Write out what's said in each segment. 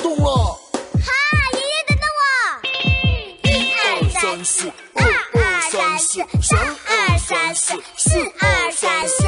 动了。哈，爷爷等等我！一二三四，二二三四，三二三四，四二三四，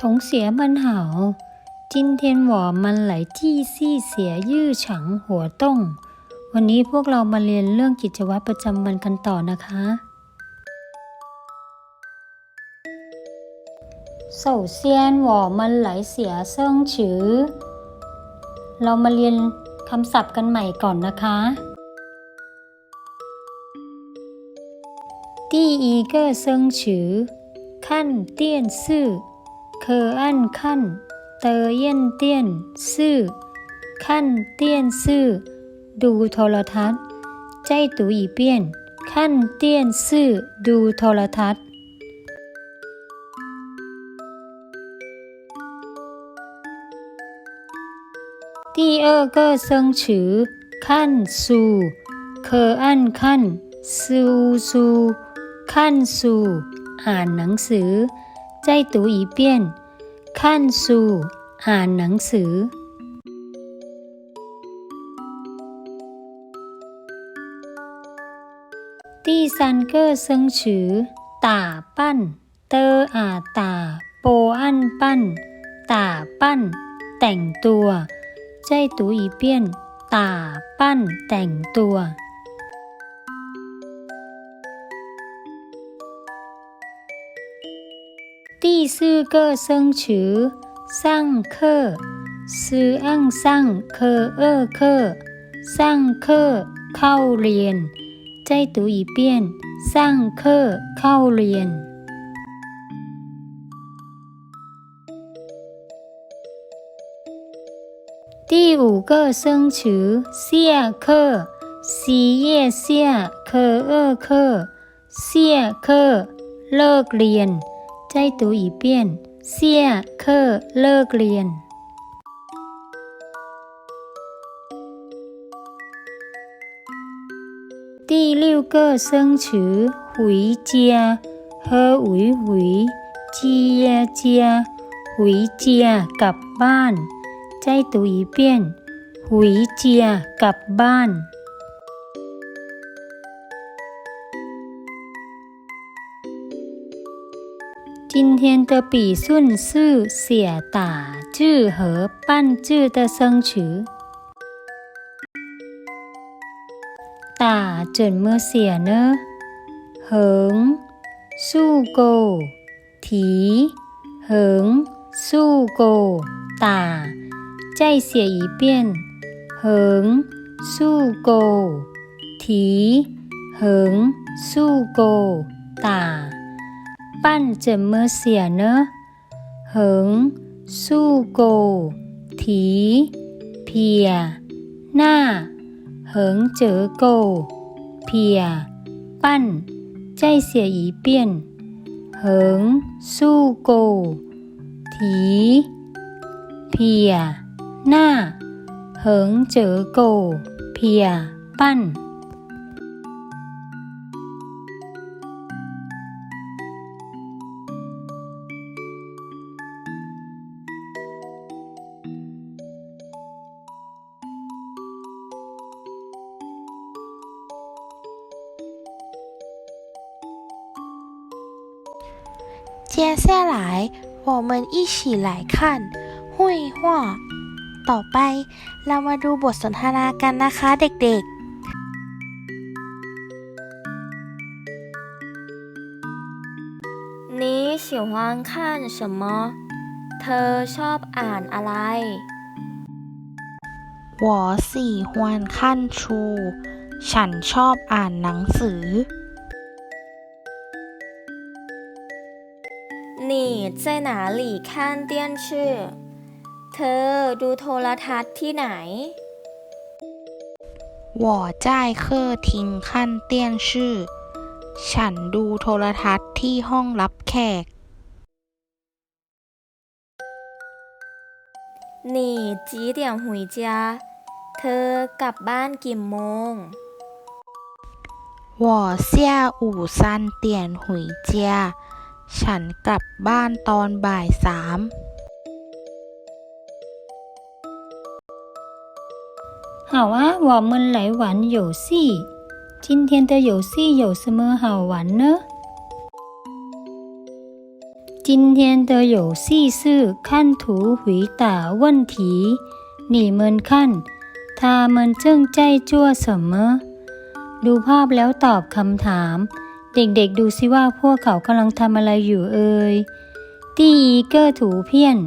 同学们好，今天我们来继续写日常活动วันนี้พวกเรามาเรียนเรื่องกิจวัตรประจำวันกันต่อนะคะ 首先我们来写生词เรามาเรียนคำศัพท์กันใหม่ก่อนนะคะ第一个生词看电视 可按看เตเย็นเตี้ยนซื่อขั้นเตี้ยนซื่อดูโทรทัศน์ ใจตูอีเปี้ยน ขั้นเตี้ยนซื่อดูโทรทัศน์ 第二个生词看书可按看ซูซูขั้นสู่อ่านหนังสือ ใจตูอีเปี้ยน ขั้นสู่ อ่านหนังสือที่ซันเกอร์เซิงฉือตาปั้น เตออาตา โปอันปั้น ตาปั้น แต่งตัว ใจตูอีเปี้ยน ตาปั้นแต่งตัว 第四个生词上课，十อั上课二课，上课靠脸。再读一遍，上课靠脸。第五个生词下课，西夜下课二课，下课乐脸。ออเคอเสียเคอเลิกเรียน ใจตูอีเปี้ยน เสียเคอเลิกเรียน 第六个生词回家和回回จียเจียหุยเจียกลับบ้าน ใจตูอีเปี้ยน หุยเจียกลับบ้าน 今天的笔顺是写打字和半字的生词。打怎么写呢？横竖钩提横竖钩打，再写一遍。横竖钩提横竖钩打。 ปั้นเจมเมอเสียเนอะเหิง สู้โก ถี เพีย หน้า เหิงเจอโก เพีย ปั้น ใจเสียอีเปียน เหิง สู้โก ถี เพีย หน้า เหิงเจอโก เพีย ปั้น 接下来，我们一起来看绘画。ต่อไปเรามาดูบทสนทนากันนะคะเด็กๆ 你喜欢看什么เธอชอบอ่านอะไร我喜欢看书ฉันชอบอ่านหนังสือ 在哪里看电视เธอดูโทรทัศน์ที่ไหน我在客厅看电视ฉันดูโทรทัศน์ที่ห้องรับแขก你几点回家เธอกลับบ้านกี่โมง我下午三点回家 ฉันกลับบ้านตอนบ่ายสาม好啊，我们来玩游戏。今天的游戏有什么好玩呢？今天的游戏是看图回答问题。你们看，他们正在做什么？ดูภาพแล้วตอบคำถาม เด็กๆดูสิว่าพวกเขากำลังทำอะไรอยู่เอ่ยตีอีเกอร์ถูเพี้ยน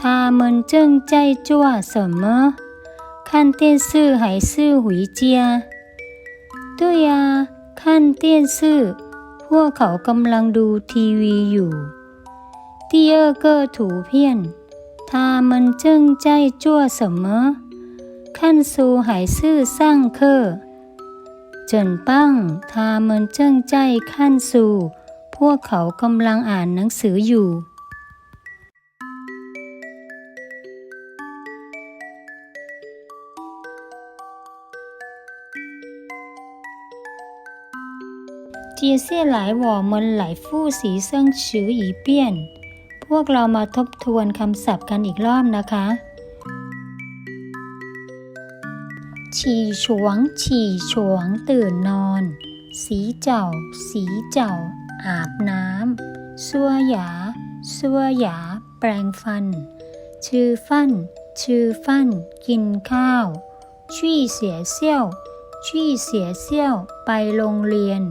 ทาเมินเจิ้งใจจั่วเสมอขั้นเตี้ยนซื่อหายซื่อหุยเจียด้ยยาขั้นเตี้ยนซื่อพวกเขากำลังดูทีวีอยู่เตี้ยเกอร์ถูเพี้ยนทามันเจิ้งใจจั่วเสมอขั้นซูหายซื่อสร้างเคอ จินปั้งทาเมินเจิ้งใจขั้นสู่พวกเขากำลังอ่านหนังสืออยู่ เจียเสี่ยหลายหว่อมนหลายฟู่สีเซิงฉืออีเปี้ยน พวกเรามาทบทวนคำศัพท์กันอีกรอบนะคะ ฉี่ฉวง ฉี่ฉวงตื่นนอน สีเจ้า สีเจ้า อาบน้ำซัวหยาซัวหยา แปรงฟัน ชื่อฟัน ชื่อฟัน กินข้าวชี่เสียเซี่ยวชี่เสียเซี่ยว ไปโรงเรียน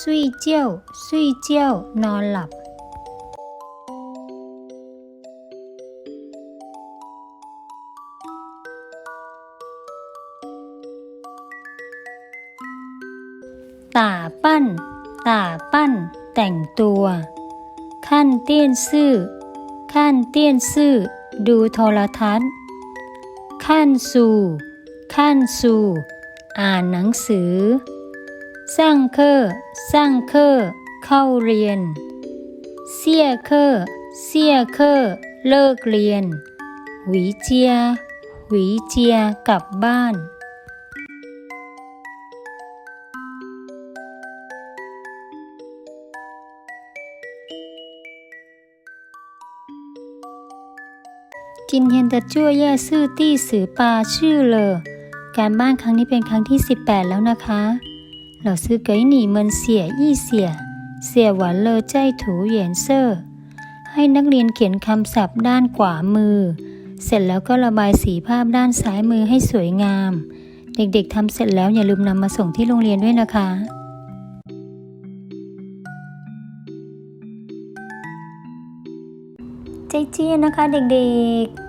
ซุยเจี้ยวซุยเจี้ยว นอนหลับ ปั้น ตาปั้น แต่งตัวขั้นเตี้ยนซื่อขั้นเตี้ยนซื่อ ดูโทรทัศน์ขั้นสู่ขั้นสู่ อ่านหนังสือ สร้างเคอสร้างเคอเข้าเรียน เสียเคอเสียเคอเลิกเรียน หวีเจีย หวีเจียกลับบ้าน 今天的作业是第十八次了การบ้านครั้งนี้เป็นครั้งที่ 18 แล้วนะคะเราซื้อเกยหนีเมินเสียยี่เสีย เสียหวานเลอใจถูเหยียนเซอร์ ให้นักเรียนเขียนคำศัพท์ด้านขวามือ เสร็จแล้วก็ระบายสีภาพด้านซ้ายมือให้สวยงาม เด็กๆทำเสร็จแล้วอย่าลืมนำมาส่งที่โรงเรียนด้วยนะคะใจเจียนะคะเด็กๆ